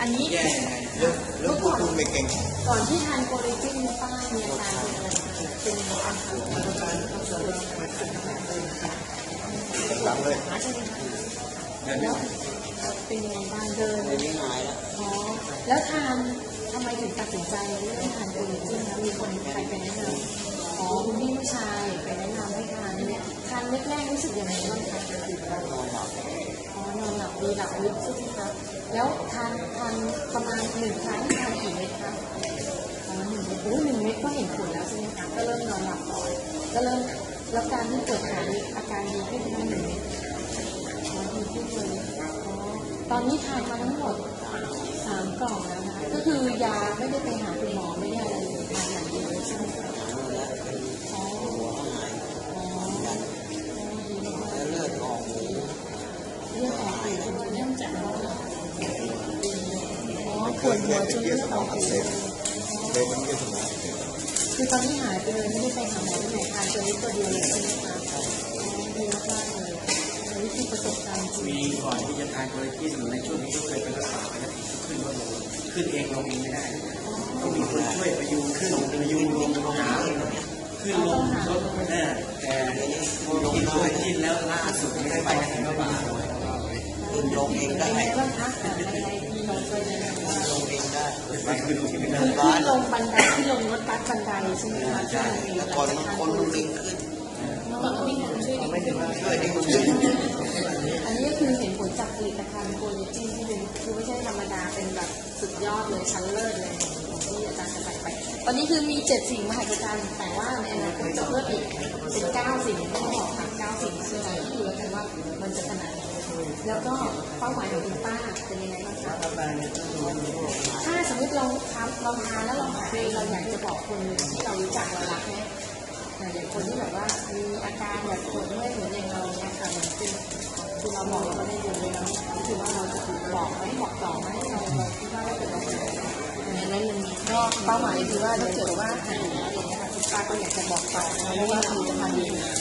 อันนี้แย่แล้วแล้วพวกคุณไปเก่งก่อนที่ทานโคเลจินป้ามีอาการเป็นอะไรเป็นอาการหลังเลยแล้วเป็นยังไงบ้างเดินไม่หายแล้วอ๋อแล้วทานทำไมถึงตัดสินใจเรื่องทานโคเลจินแล้มีคนใครไปแนะนำอ๋อคุณพี่ผู้ชายไปแนะนำให้ทานเนี่ยทานแรกๆรู้สึกยังไงบ้าง นอนหลับอ๋อนอนหลับดีหลับลึกใช่ไหมคะ แล้วทานทานประมาณหนึ่งครั้งทานกี่เม็ดคะอ๋อหนึ่งเม็ดโอ้หนึ่งเม็ดก็เห็นผลแล้วใช่ไหมคะ ก็เริ่มนอนหลับก่อนก็เริ่มแล้วการที่เกิดหายอาการดีขึ้นไหมหนึ่งเม็ดอ๋อดีขึ้นเลยอ๋อตอนนี้ทานมาทั้งหมดสามกล่องแล้วนะคะ ก็คือยาไม่ได้ไปหาคุณหมอไม่ได้อะไรเลยทานอย่างเดียวเลยใช่ไหมคะ หายแล้วเป็น อ๋อ หัวหาย อ๋ออ๋อดีมาก แล้วเลือดออกหู เรื่องออกหูเรื่องจากเราอ๋อ ปวดหัวจนเลือดออกเลยมันไม่สมองคือตอนที่หายไปเลยไม่ได้ไปหาหมอที่ไหนทานตัวนี้ตัวเดียวเลยใช่ไหมคะอ๋อดีมากๆเลยอันนี้คือประสบการณ์จริงมีก่อนที่จะทานโคลลาเจนในช่วงนี้ก็เคยไปรักษาไปแล้วขึ้นก็ลงขึ้นเองลงเองไม่ได้ต้องมีคนช่วยพยุงขึ้นพยุงลงหาขึ้นลงรถเออแต่ลงโคลลาเจนแล้วล่าสุดไม่ได้ไปถึงกระบะขึ้นลงเองได้ ไปขึ้นที่ไม่ได้คือที่ลงบันไดที่ลงรถบัสบันไดใช่ไหมคะที่แต่หลัก่อนมันจากทานคนมันลิงขึ้นก่อนวิ่งช่วยดิไม่ถึงช่วยดิมันลิงอันนี้ก็คือเห็นผลจากผลิตภัณฑ์โคลิจินที่เป็นคือไม่ใช่ธรรมดาเป็นแบบสุดยอดเลยชั้นเลิศเลยองที่อาจารย์จะใส่ไป ตอนนี้คือมีเจ็ดสิ่งมหัศจรรย์แต่ว่าในอนาคตจะเพิ่มอีกเป็นเก้าสิ่งที่บอกค่ะเก้าสิ่งเชื่อ แล้วก็เป้าหมายของคุณป้าเป็นยังไงบ้างคะถ้าสมมติเราทำเราทานแล้วเราหายเราอยากจะบอกคนที่เรารู้จักเรารักเนี่ยอย่างคนที่แบบว่ามีอาการแบบปวดเมื่อยเหมือนอย่างเราเนี่ยค่ะเหมือนเป็นคือเราบอกเราไม่ได้ดูเลยเราถือว่าเราจะถูกบอกไหมบอกต่อไหมเราเราคิดว่าเราเป็นเราเป็นอันนั้นมันก็เป้าหมายคือว่าถ้าเกิดว่าหายแล้วอย่างเงี้ยค่ะคุณป้าก็อยากจะบอกต่อเพราะว่าผลิตภัณฑ์ดีนะคะ